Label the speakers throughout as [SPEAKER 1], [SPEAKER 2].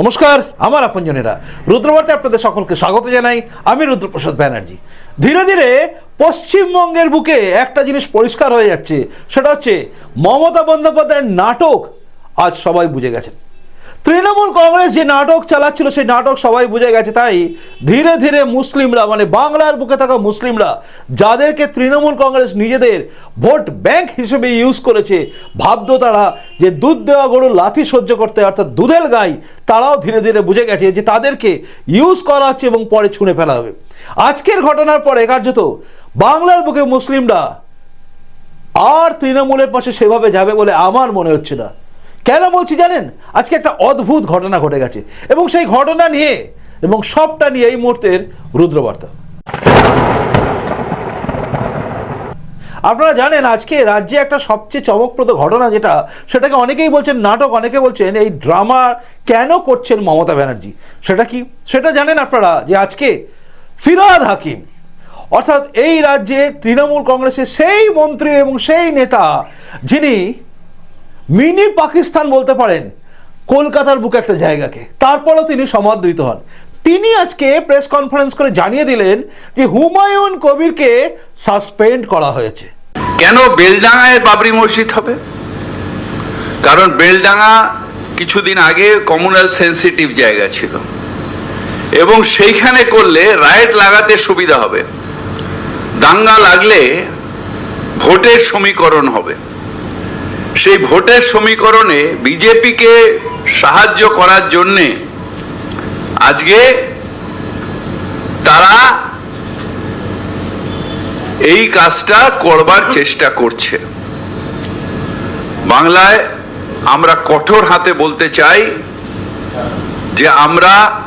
[SPEAKER 1] নমস্কার, আমার আপনজনেরা। রুদ্রবার্তে আপনাদের সকলকে স্বাগত জানাই। আমি রুদ্রপ্রসাদ ব্যানার্জি। ধীরে ধীরে পশ্চিমবঙ্গের বুকে একটা জিনিস পরিষ্কার হয়ে যাচ্ছে, সেটা হচ্ছে মমতা বন্দ্যোপাধ্যায়ের নাটক আজ সবাই বুঝে গেছেন। তৃণমূল কংগ্রেস যে নাটক চালাচ্ছিল, সেই নাটক সবাই বুঝে গেছে, তাই ধীরে ধীরে মুসলিমরা মানে বাংলার বুকে থাকা মুসলিমরা, যাদেরকে তৃণমূল কংগ্রেস নিজেদের ভোট ব্যাংক হিসেবে ইউজ করেছে, ভাবত তারা যে দুধ দেওয়া গরুর লাথি সহ্য করতে, অর্থাৎ দুধের গাই, তারাও ধীরে ধীরে বুঝে গেছে যে তাদেরকে ইউজ করা হচ্ছে এবং পরে ছুঁড়ে ফেলা হবে। আজকের ঘটনার পরে কার্যত বাংলার বুকে মুসলিমরা আর তৃণমূলের পাশে সেভাবে যাবে বলে আমার মনে হচ্ছে না। কেন বলছি জানেন? আজকে একটা অদ্ভুত ঘটনা ঘটে গেছে। এবং সেই ঘটনা নিয়ে এবং সবটা নিয়ে এই মুহূর্তের রুদ্রবার্তা। আপনারা জানেন, আজকে রাজ্যে একটা সবচেয়ে চমকপ্রদ ঘটনা যেটা, সেটাকে অনেকেই বলছেন নাটক, অনেকে বলছেন এই ড্রামা কেন করছেন মমতা ব্যানার্জি? সেটা কি? সেটা জানেন আপনারা যে আজকে ফিরাদ হাকিম, অর্থাৎ এই রাজ্যে তৃণমূল কংগ্রেসের সেই মন্ত্রী এবং সেই নেতা, যিনি মিনি পাকিস্তান বলতে পারেন, কলকাতার বুকে একটা জায়গাকে। তারপরেও তিনি সমাদৃত হন। তিনি আজকে প্রেস কনফারেন্স করে জানিয়ে দিলেন যে হুমায়ুন কবিরকে সাসপেন্ড করা হয়েছে।
[SPEAKER 2] কেন বেলডাঙায় বাবরি মসজিদ হবে? কারণ বেলডাঙা কিছুদিন আগে কমিউনাল সেন্সিটিভ জায়গা ছিল। এবং সেইখানে করলে রাইট লাগাতে সুবিধা হবে। দাঙ্গা লাগলে ভোটের সমীকরণ হবে। সেই ভোটের সমীকরণে বিজেপিকে সাহায্য করার জন্যে আজকে তারা এই কাজটা করবার চেষ্টা করছে। বাংলায় আমরা কঠোর হাতে বলতে চাই যে আমরা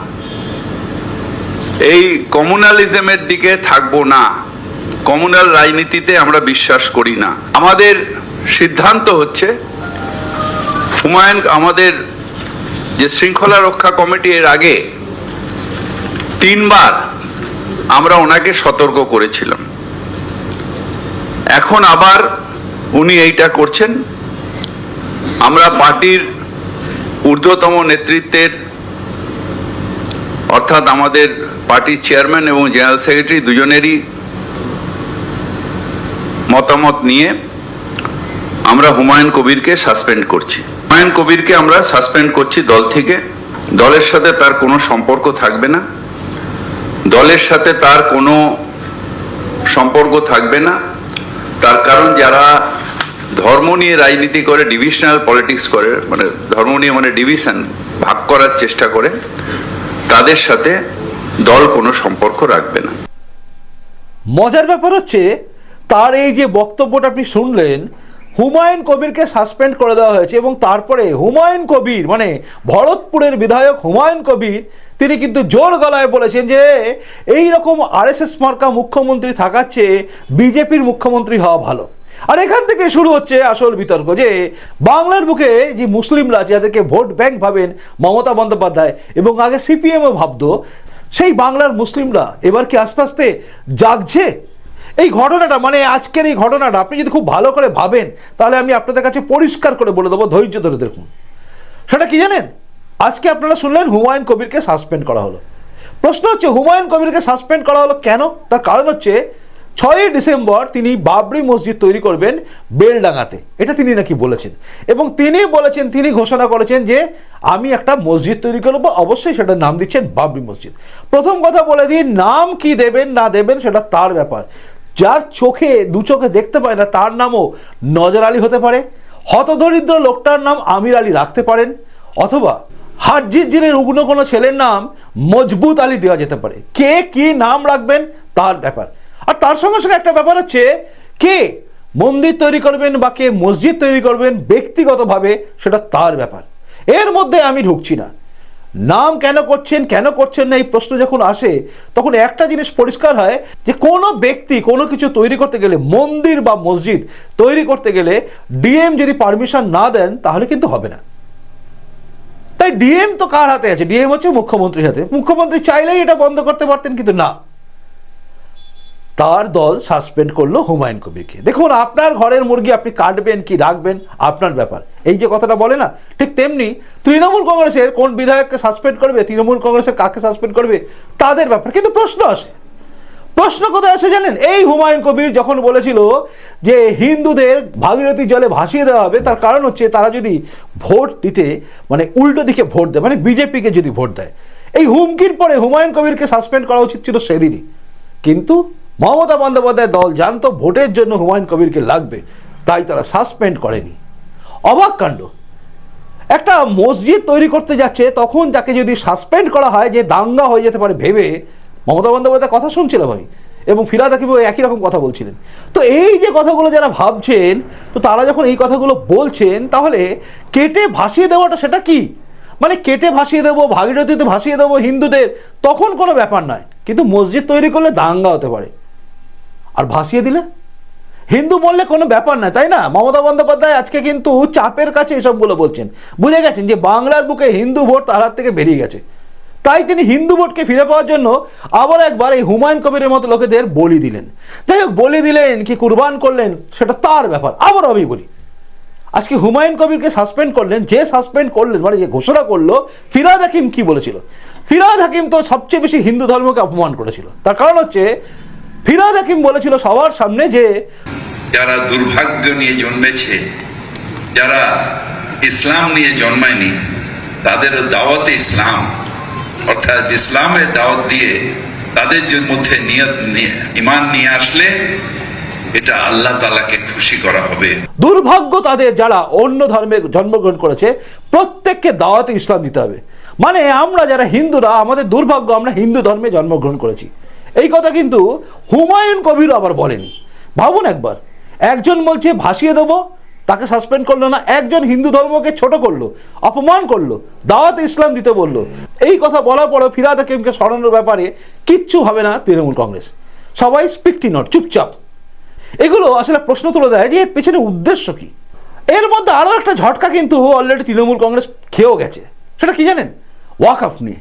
[SPEAKER 2] এই কমিউনালিজমের দিকে থাকব না। কমিউনাল রাজনীতিতে আমরা বিশ্বাস করি না। আমাদের সিদ্ধান্ত হচ্ছে, হুমায়ুন আমাদের যে শৃঙ্খলা রক্ষা কমিটি এর আগে তিনবার আমরা ওনাকে সতর্ক করেছিলাম। এখন আবার উনি এইটা করছেন। আমরা পার্টির ঊর্ধ্বতম নেতৃত্বের, অর্থাৎ আমাদের পার্টির চেয়ারম্যান এবং জেনারেল সেক্রেটারি দুজনেরই মতামত নিয়ে আমরা হুমায়ুন কবিরকে সাসপেন্ড করছি। হুমায়ুন কবিরকে আমরা সাসপেন্ড করছি দল থেকে। দলের সাথে তার কোনো সম্পর্ক থাকবে না। দলের সাথে তার কোনো সম্পর্ক থাকবে না। তার কারণ যারা ধর্ম নিয়ে রাজনীতি করে ডিভিশনাল পলিটিক্স করে মানে ধর্ম নিয়ে মানে ডিভিশন ভাগ করার চেষ্টা করে, তাদের সাথে দল কোনো সম্পর্ক রাখবে না।
[SPEAKER 1] মজার ব্যাপার হচ্ছে, তার এই যে বক্তব্যটা আপনি শুনলেন হুমায়ুন কবিরকে সাসপেন্ড করে দেওয়া হয়েছে এবং তারপরে হুমায়ুন কবির মানে ভরতপুরের বিধায়ক হুমায়ুন কবির, তিনি কিন্তু জোর গলায় বলেছেন যে এই রকম আরএসএস মার্কা মুখ্যমন্ত্রী থাকার চেয়ে বিজেপির মুখ্যমন্ত্রী হওয়া ভালো। আর এখান থেকে শুরু হচ্ছে আসল বিতর্ক যে বাংলার বুকে যে মুসলিমরা আছে যাদেরকে ভোট ব্যাংক ভাবেন মমতা বন্দ্যোপাধ্যায় এবং আগে সিপিএমও ভাবতো, সেই বাংলার মুসলিমরা এবার কি আস্তে আস্তে জাগছে? এই ঘটনাটা মানে আজকের এই ঘটনাটা, আপনি যদি খুব ভালো করে ভাবেন, তাহলে আমি আপনাদের কাছে পরিষ্কার করে বলে দেবো, ধৈর্য ধরে দেখুন। সেটা কি জানেন? আজকে আপনারা শুনলেন হুমায়ুন কবিরকে সাসপেন্ড করা হলো। প্রশ্ন হচ্ছে, হুমায়ুন কবিরকে সাসপেন্ড করা হলো কেন? তার কারণ হচ্ছে, ছয়ই ডিসেম্বর তিনি বাবরি মসজিদ তৈরি করবেন বেলডাঙ্গাতে। এটা তিনি নাকি বলেছেন। এবং তিনি বলেছেন, তিনি ঘোষণা করেছেন যে, আমি একটা মসজিদ তৈরি করব, অবশ্যই সেটার নাম দিচ্ছেন বাবরি মসজিদ। প্রথম কথা বলে দিই নাম কি দেবেন, না দেবেন, সেটা তার ব্যাপার। যার চোখে, দু চোখে দেখতে পায় না, তার নামও নজর আলী হতে পারে। হতদরিদ্র লোকটার নাম আমির আলী রাখতে পারেন, অথবা হারজির জিরে রুগ্ন কোনো ছেলের নাম মজবুত আলী দেওয়া যেতে পারে। কে কি নাম রাখবেন, তার ব্যাপার। আর তার সঙ্গে সঙ্গে একটা ব্যাপার হচ্ছে, কে মন্দির তৈরি করবেন বা কে মসজিদ তৈরি করবেন, ব্যক্তিগতভাবে সেটা তার ব্যাপার। এর মধ্যে আমি ঢুকছি না। নাম কেন করছেন কেন করছেন না, এই প্রশ্ন যখন আসে, তখন একটা জিনিস পরিষ্কার হয় যে কোনো ব্যক্তি কোনো কিছু তৈরি করতে গেলে, মন্দির বা মসজিদ তৈরি করতে গেলে ডিএম যদি পারমিশন না দেন, তাহলে কিন্তু হবে না। তাই ডিএম তো কার হাতে আছে? ডিএম হচ্ছে মুখ্যমন্ত্রীর হাতে। মুখ্যমন্ত্রী চাইলেই এটা বন্ধ করতে পারতেন, কিন্তু না। তার দল সাসপেন্ড করল হুমায়ুন কবিরকে। দেখুন, আপনার ঘরের মুরগি আপনি কাটবেন কি রাখবেন? আপনার ব্যাপার। এই যে কথাটা বলে না, ঠিক তেমনি তৃণমূল কংগ্রেসের কোন বিধায়ককে সাসপেন্ড করবে, তৃণমূল কংগ্রেসের কাকে সাসপেন্ড করবে, তাদের ব্যাপার। কিন্তু প্রশ্ন আসে। প্রশ্ন কোথায় আসে জানেন? এই হুমায়ুন কবির যখন বলেছিল যে হিন্দুদের ভাগীরথী জলে ভাসিয়ে দেওয়া হবে, তার কারণ হচ্ছে তারা যদি ভোট দিতে মানে উল্টো দিকে ভোট দেয় মানে বিজেপিকে যদি ভোট দেয়। এই হুমকির পরে হুমায়ুন কবিরকে সাসপেন্ড করা উচিত ছিল সেদিনই। কিন্তু মমতা বন্দ্যোপাধ্যায় দল জানতো, ভোটের জন্য হুমায়ুন কবিরকে লাগবে, তাই তারা সাসপেন্ড করেনি। অবাক কাণ্ড। একটা মসজিদ তৈরি করতে যাচ্ছে, তখন তাকে যদি সাসপেন্ড করা হয়, যে দাঙ্গা হয়ে যেতে পারে ভেবে, মমতা বন্দ্যোপাধ্যায় কথা শুনছিলাম আমি এবং ফিরাদ একই রকম কথা বলছিলেন। তো এই যে কথাগুলো যারা ভাবছেন, তো তারা যখন এই কথাগুলো বলছেন, তাহলে কেটে ভাসিয়ে দেওয়াটা সেটা কি? মানে কেটে ভাসিয়ে দেবো, ভাগীরথীতে ভাসিয়ে দেবো, হিন্দুদের, তখন কোনো ব্যাপার নয়। কিন্তু মসজিদ তৈরি করলে দাঙ্গা হতে পারে। আর ভাসিয়ে দিলে? হিন্দু বললে কোনো ব্যাপার না, তাই না? মমতা বন্দ্যোপাধ্যায় আজকে কিন্তু চাপের কাছে এসবগুলো বলছেন। বুঝে গেছেন যে বাংলার বুকে হিন্দু ভোট তার হাত থেকে বেরিয়ে গেছে। তাই তিনি হিন্দু ভোটকে ফিরে পাওয়ার জন্য আবার একবার এই হুমায়ুন কবিরের মতো লোকেদের বলি দিলেন। যাই হোক, বলি দিলেন, কি কুরবান করলেন, সেটা তার ব্যাপার আবার আমি বলি। আজকে হুমায়ুন কবিরকে সাসপেন্ড করলেন, যে সাসপেন্ড করলেন মানে যে ঘোষণা করল, ফিরাদ হাকিম কি বলেছিল? ফিরাদ হাকিম তো সবচেয়ে বেশি হিন্দু ধর্মকে অপমান করেছিল। তার কারণ হচ্ছে ফিরাদ হাকিম বলেছিল সবার সামনে যে
[SPEAKER 3] যারা দুর্ভাগ্য নিয়ে জন্মেছে যারা ইসলাম নিয়ে জন্মায়নি তাদের দাওয়াতে ইসলাম অর্থাৎ ইসলামের দাওয়াত দিয়ে তাদের মধ্যে নিয়ত নিয়ে ইমান নিয়ে আসলে এটা আল্লাহ তালাকে খুশি করা হবে।
[SPEAKER 1] দুর্ভাগ্য তাদের যারা অন্য ধর্মে জন্মগ্রহণ করেছে প্রত্যেককে দাওয়াতে ইসলাম দিতে হবে। মানে আমরা যারা হিন্দুরা আমাদের দুর্ভাগ্য আমরা হিন্দু ধর্মে জন্মগ্রহণ করেছি। এই কথা কিন্তু হুমায়ুন কবির আবার বলেনি। ভাবুন একবার, একজন বলছে, ভাসিয়ে দেবো, তাকে সাসপেন্ড করল না, একজন হিন্দু ধর্মকে ছোট করল, অপমান করল, দাওয়াত ইসলাম দিতে বলল। এই কথা বলার পরেও ফিরাদ হাকিমকে সরানোর ব্যাপারে কিচ্ছু ভাবে না তৃণমূল কংগ্রেস। সবাই স্পিকটি নট চুপচাপ। এগুলো আসলে প্রশ্ন তুলে দেয় যে, এর পেছনে উদ্দেশ্য কি? এর মধ্যে আরও একটা ঝটকা কিন্তু অলরেডি তৃণমূল কংগ্রেস খেয়েও গেছে। সেটা কি জানেন? ওয়াকআপ নিয়ে।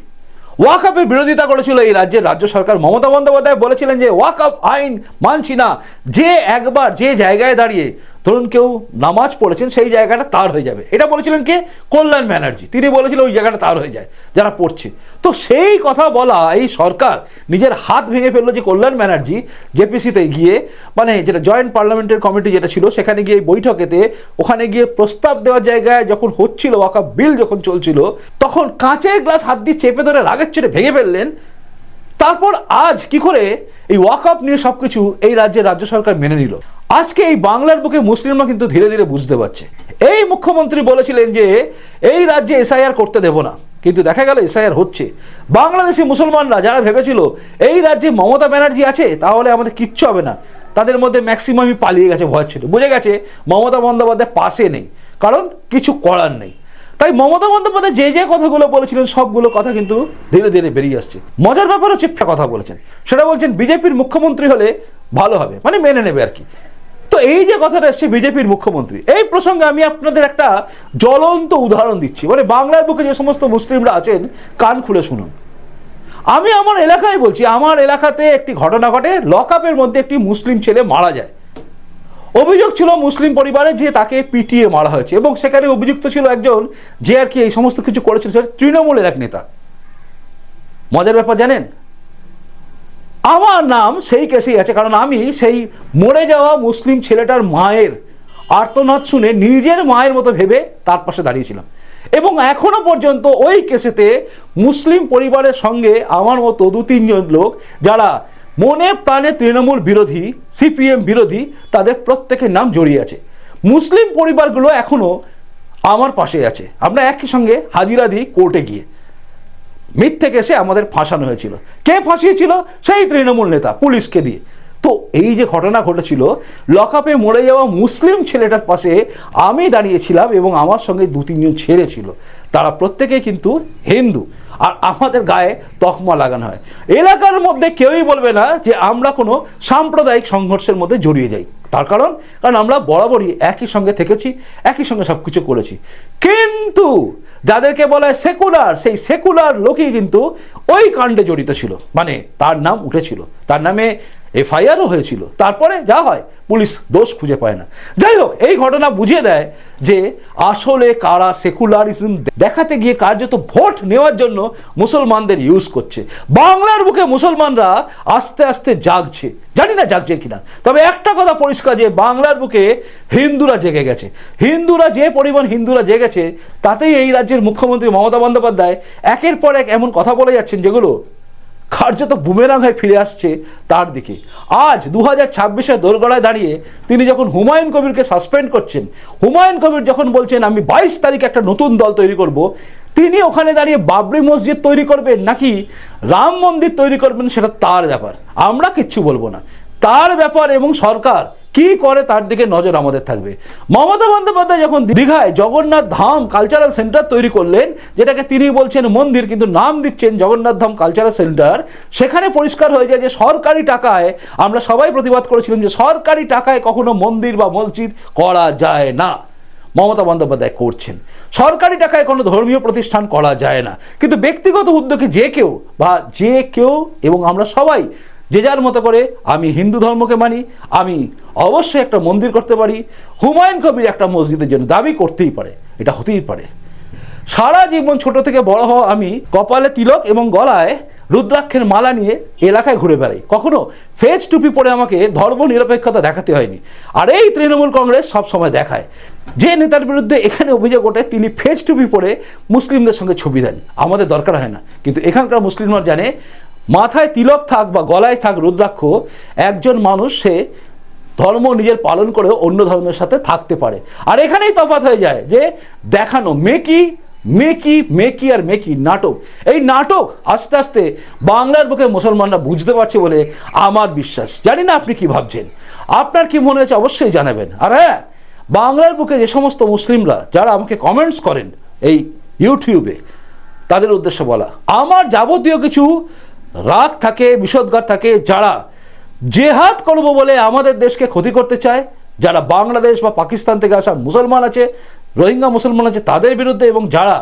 [SPEAKER 1] ওয়াকআপের বিরোধিতা করেছিল এই রাজ্যের রাজ্য সরকার। মমতা বন্দ্যোপাধ্যায় বলেছিলেন যে, ওয়াকআপ আইন মানছি না। যে একবার যে জায়গায় দাঁড়িয়ে ধরুন কেউ নামাজ পড়েছেন, সেই জায়গাটা তার হয়ে যাবে। এটা বলেছিলেন কে? কল্যাণ ব্যানার্জি। তিনি বলেছিলেন ওই জায়গাটা তার হয়ে যায়, যারা পড়ছে। তো সেই কথা বলা এই সরকার নিজের হাত ভেঙে ফেলল যে কল্যাণ ব্যানার্জি জেপিসিতে গিয়ে মানে যেটা জয়েন্ট পার্লামেন্টের কমিটি যেটা ছিল, সেখানে গিয়ে বৈঠকেতে ওখানে গিয়ে প্রস্তাব দেওয়ার জায়গায় যখন হচ্ছিল ওয়াকাপ বিল যখন চলছিল, তখন কাঁচের গ্লাস হাত দিয়ে চেপে ধরে রাগের চড়ে ভেঙে ফেললেন। তারপর আজ কি করে এই ওয়াকআপ নিয়ে সবকিছু এই রাজ্যের রাজ্য সরকার মেনে নিল? আজকে এই বাংলার বুকে মুসলিমরা কিন্তু ধীরে ধীরে বুঝতে পারছে। এই মুখ্যমন্ত্রী বলেছিলেন যে, এই রাজ্যে এসআইআর করতে দেব না। কিন্তু দেখা গেল এসআইআর হচ্ছে। বাংলাদেশি মুসলমানরা যারা ভেবেছিল, এই রাজ্যে মমতা ব্যানার্জি আছে, তাহলে আমাদের কিচ্ছু হবে না। তাদের মধ্যে ম্যাক্সিমামই পালিয়ে গেছে ভয় ছিল। বুঝে গেছে, মমতা বন্দ্যোপাধ্যায় পাশে নেই। কারণ কিছু করার নেই। তাই মমতা বন্দ্যোপাধ্যায় যে যে কথাগুলো বলেছিলেন, সবগুলো কথা কিন্তু ধীরে ধীরে বেরিয়ে আসছে। মজার ব্যাপার হচ্ছে কথা বলেছেন। সেটা বলছেন, বিজেপির মুখ্যমন্ত্রী হলে ভালো হবে। মানে মেনে নেবে আর কি। তো এই যে কথাটা এসছে বিজেপির মুখ্যমন্ত্রী, এই প্রসঙ্গে আমি আপনাদের একটা জ্বলন্ত উদাহরণ দিচ্ছি। মানে বাংলার বুকে যে সমস্ত মুসলিমরা আছেন, কান খুলে শুনুন। আমি আমার এলাকায় বলছি, আমার এলাকাতে একটি ঘটনা ঘটে, লকআপের মধ্যে একটি মুসলিম ছেলে মারা যায়। অভিযোগ ছিল মুসলিম পরিবারে যে তাকে পিটিয়ে মারা হয়েছে এবং সেখানে অভিযুক্ত ছিল একজন যে আর কি এই সমস্ত কিছু করেছিল তৃণমূলের এক নেতা। মজার ব্যাপার জানেন? আমার নাম সেই কেসেই আছে, কারণ আমি সেই মরে যাওয়া মুসলিম ছেলেটার মায়ের আর্তনাদ শুনে নিজের মায়ের মতো ভেবে তার পাশে দাঁড়িয়েছিলাম। এবং এখনও পর্যন্ত ওই কেসেতে মুসলিম পরিবারের সঙ্গে আমার মতো দু তিনজন লোক যারা মনে প্রাণে তৃণমূল বিরোধী, সিপিএম বিরোধী, তাদের প্রত্যেকের নাম জড়িয়ে আছে। মুসলিম পরিবারগুলো এখনও আমার পাশে আছে। আমরা একই সঙ্গে হাজিরা দিই কোর্টে গিয়ে। মিথ্যে কেসে আমাদের ফাঁসানো হয়েছিল। কে ফাঁসিয়েছিল? সেই তৃণমূল নেতা, পুলিশকে দিয়ে। তো এই যে ঘটনা ঘটেছিল, লকআপে মরে যাওয়া মুসলিম ছেলেটার পাশে আমি দাঁড়িয়েছিলাম এবং আমার সঙ্গে দু তিনজন ছেড়ে ছিল। তারা প্রত্যেকে কিন্তু হিন্দু আর আমাদের গায়ে তকমা লাগানো হয়। এলাকার মধ্যে কেউই বলবে না যে আমরা কোনো সাম্প্রদায়িক সংঘর্ষের মধ্যে জড়িয়ে যাই। তার কারণ কারণ আমরা বরাবরই একই সঙ্গে থেকেছি, একই সঙ্গে সব কিছু করেছি। কিন্তু যাদেরকে বলা হয় সেকুলার সেই সেকুলার লোকই কিন্তু ওই কাণ্ডে জড়িত ছিল। মানে তার নাম উঠেছিল। তার নামে এফআইআরও হয়েছিল। তারপরে যা হয়, পুলিশ দোষ খুঁজে পায় না। যাই হোক, এই ঘটনা বুঝিয়ে দেয় যে আসলে কারা সেকুলারিজম দেখাতে গিয়ে কার্যত ভোট নেওয়ার জন্য মুসলমানদের ইউজ করছে। বাংলার বুকে মুসলমানরা আস্তে আস্তে জাগছে। জানি না জাগছে কিনা। তবে একটা কথা পরিষ্কার যে বাংলার বুকে হিন্দুরা জেগে গেছে। হিন্দুরা যে পরিমাণ হিন্দুরা জেগেছে, তাতেই এই রাজ্যের মুখ্যমন্ত্রী মমতা বন্দ্যোপাধ্যায় একের পর এক এমন কথা বলে যাচ্ছেন যেগুলো কার্যত বুমেরাং হয়ে ফিরে আসছে তার দিকে। আজ দু হাজার ছাব্বিশে দোরগড়ায় দাঁড়িয়ে তিনি যখন হুমায়ুন কবিরকে সাসপেন্ড করছেন, হুমায়ুন কবির যখন বলছেন, আমি বাইশ তারিখে একটা নতুন দল তৈরি করব, তিনি ওখানে দাঁড়িয়ে বাবরি মসজিদ তৈরি করবেন নাকি রাম মন্দির তৈরি করবেন সেটা তার ব্যাপার। আমরা কিচ্ছু বলব না। তার ব্যাপার এবং সরকার কি করে তার দিকে নজর আমাদের থাকবে? মমতা বন্দ্যোপাধ্যায় যখন দীঘায় জগন্নাথ ধাম কালচারাল সেন্টার তৈরি করলেন, যেটাকে তিনি বলছেন মন্দির, কিন্তু নাম দিচ্ছেন জগন্নাথ ধাম কালচারাল সেন্টার সেখানে পরিষ্কার হয়ে যায় যে সরকারি টাকায় আমরা সবাই প্রতিবাদ করেছিলাম যে সরকারি টাকায় কখনো মন্দির বা মসজিদ করা যায় না। মমতা বন্দ্যোপাধ্যায় করছেন। সরকারি টাকায় কোনো ধর্মীয় প্রতিষ্ঠান করা যায় না। কিন্তু ব্যক্তিগত উদ্যোগে যে কেউ বা যে কেউ এবং আমরা সবাই যে যার মতো করে আমি হিন্দু ধর্মকে মানি, আমি অবশ্যই একটা মন্দির করতে পারি, হুমায়ুন কবির একটা মসজিদের জন্য দাবি করতেই পারে, এটা হতেই পারে। সারা জীবন ছোট থেকে বড় হওয়া আমি কপালে তিলক এবং গলায় রুদ্রাক্ষের মালা নিয়ে এলাকায় ঘুরে বেড়াই। কখনো ফেজ টুপি পরে আমাকে ধর্ম নিরপেক্ষতা দেখাতে হয়নি। আর এই তৃণমূল কংগ্রেস সব সময় দেখায়। যে নেতার বিরুদ্ধে এখানে অভিযোগ ওঠে, তিনি ফেজ টুপি পরে মুসলিমদের সঙ্গে ছবি দেন। আমাদের দরকার হয় না। কিন্তু এখানকার মুসলিমরা জানে মাথায় তিলক থাক বা গলায় থাক রুদ্রাক্ষ, একজন মানুষ সে ধর্ম নিজের পালন করে অন্য ধর্মের সাথে থাকতে পারে। আর এখানেই তফাৎ হয়ে যায় যে দেখানো মেকি মেকি মেকি আর মেকি নাটক। এই নাটক আস্তে আস্তে বাংলার বুকে মুসলমানরা বুঝতে পারছে বলে আমার বিশ্বাস। জানি না আপনি কি ভাবছেন। আপনার কি মনে হয়েছে অবশ্যই জানাবেন। আর হ্যাঁ বাংলার বুকে যে সমস্ত মুসলিমরা যারা আমাকে কমেন্টস করেন এই ইউটিউবে তাদের উদ্দেশ্যে বলা। আমার যাবতীয় কিছু রাগ থাকে, বিষদগার থাকে, যারা জেহাদ করব বলে আমাদের দেশকে ক্ষতি করতে চায়, যারা বাংলাদেশ বা পাকিস্তান থেকে আসা মুসলমান আছে, রোহিঙ্গা মুসলমান আছে, তাদের বিরুদ্ধে এবং যারা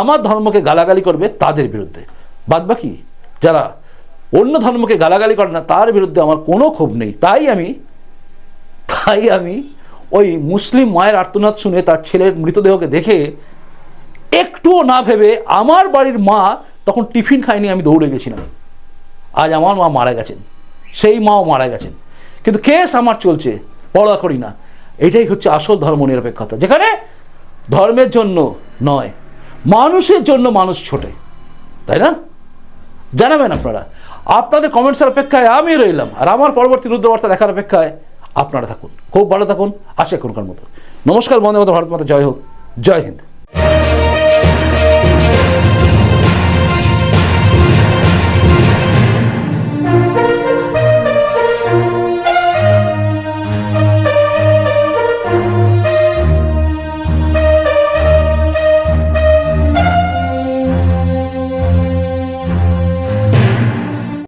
[SPEAKER 1] আমার ধর্মকে গালাগালি করবে, তাদের বিরুদ্ধে। বাদ বাকি যারা অন্য ধর্মকে গালাগালি করে না, তার বিরুদ্ধে আমার কোনো ক্ষোভ নেই। তাই আমি তাই আমি ওই মুসলিম মায়ের আর্তনাদ শুনে তার ছেলের মৃতদেহকে দেখে একটুও না ভেবে আমার বাড়ির মা তখন টিফিন খায়নি আমি দৌড়ে গেছিলাম। আজ আমার মা মারা গেছেন। সেই মাও মারা গেছেন। কিন্তু কেস আমার চলছে পড়া করি না। এটাই হচ্ছে আসল ধর্ম নিরপেক্ষতা। যেখানে ধর্মের জন্য নয়, মানুষের জন্য মানুষ ছোটে। তাই না? জানাবেন আপনারা। আপনাদের কমেন্টসের অপেক্ষায় আমি রইলাম। আর আমার পরবর্তী রুদ্রবার্তা দেখার অপেক্ষায় আপনারা থাকুন। খুব ভালো থাকুন। আশা এখনকার মতো। নমস্কার, বন্দে মতো ভারত মাতা। জয় হোক। জয় হিন্দ।